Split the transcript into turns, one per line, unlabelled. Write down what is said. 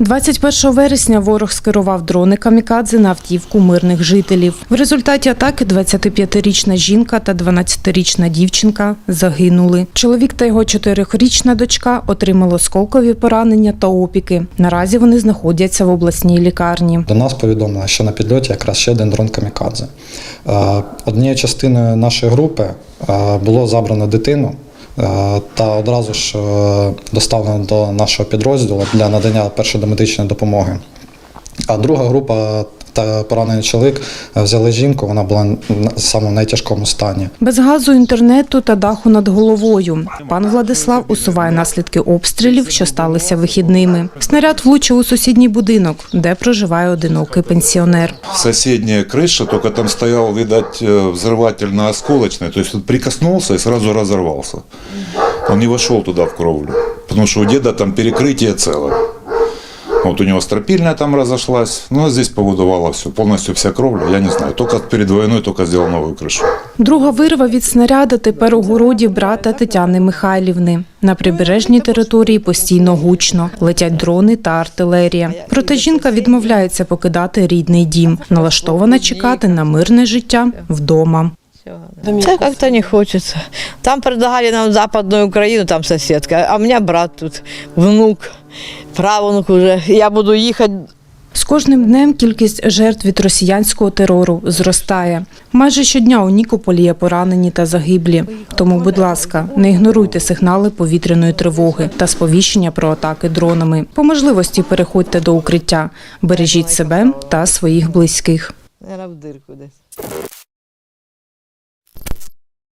21 вересня ворог скерував дрони камікадзе на автівку мирних жителів. В результаті атаки 25-річна жінка та 12-річна дівчинка загинули. Чоловік та його 4-річна дочка отримали осколкові поранення та опіки. Наразі вони знаходяться в обласній лікарні.
До нас повідомили, що на підльоті якраз ще один дрон камікадзе. Е, Однією частиною нашої групи е, було забрано дитину та одразу ж доставлена доставлено до нашого підрозділу для надання першої домедичної допомоги. А друга група та поранений чоловік е, взяли жінку, вона була на самому найтяжкому стані.
Без газу, інтернету та даху над головою. Пан Владислав усуває наслідки обстрілів, що сталися вихідними. Снаряд влучив у сусідній будинок, де проживає одинокий пенсіонер.
соседняя крыша, только там стоял, видать, э, взрыватель на осколочной. То есть он прикоснулся и сразу разорвался. Он не вошел туда в кровлю, потому что у деда там перекрытие целое. Вот у него стропильная там разошлась, ну а здесь повыдувало все, полностью вся кровля, я не знаю. Только перед войной только сделал новую крышу.
Друга вирва від снаряда тепер у городі брата Тетяни Михайлівни. На прибережній території постійно гучно. Летять дрони та артилерія. Проте жінка відмовляється покидати рідний дім, налаштована чекати на мирне житта вдома.
Да как-то не хочется. Там предлагали нам Западную Украину, там соседка, а у меня брат тут, внук, правнук уже. Я буду ехать
З кожним днем кількість жертв від росіянського терору зростає. Майже щодня у Нікополі є поранені та загиблі. Тому, будь ласка, не ігноруйте сигнали повітряної тривоги та сповіщення про атаки дронами. По можливості переходьте до укриття, бережіть себе та своїх близьких.
в дырку десь.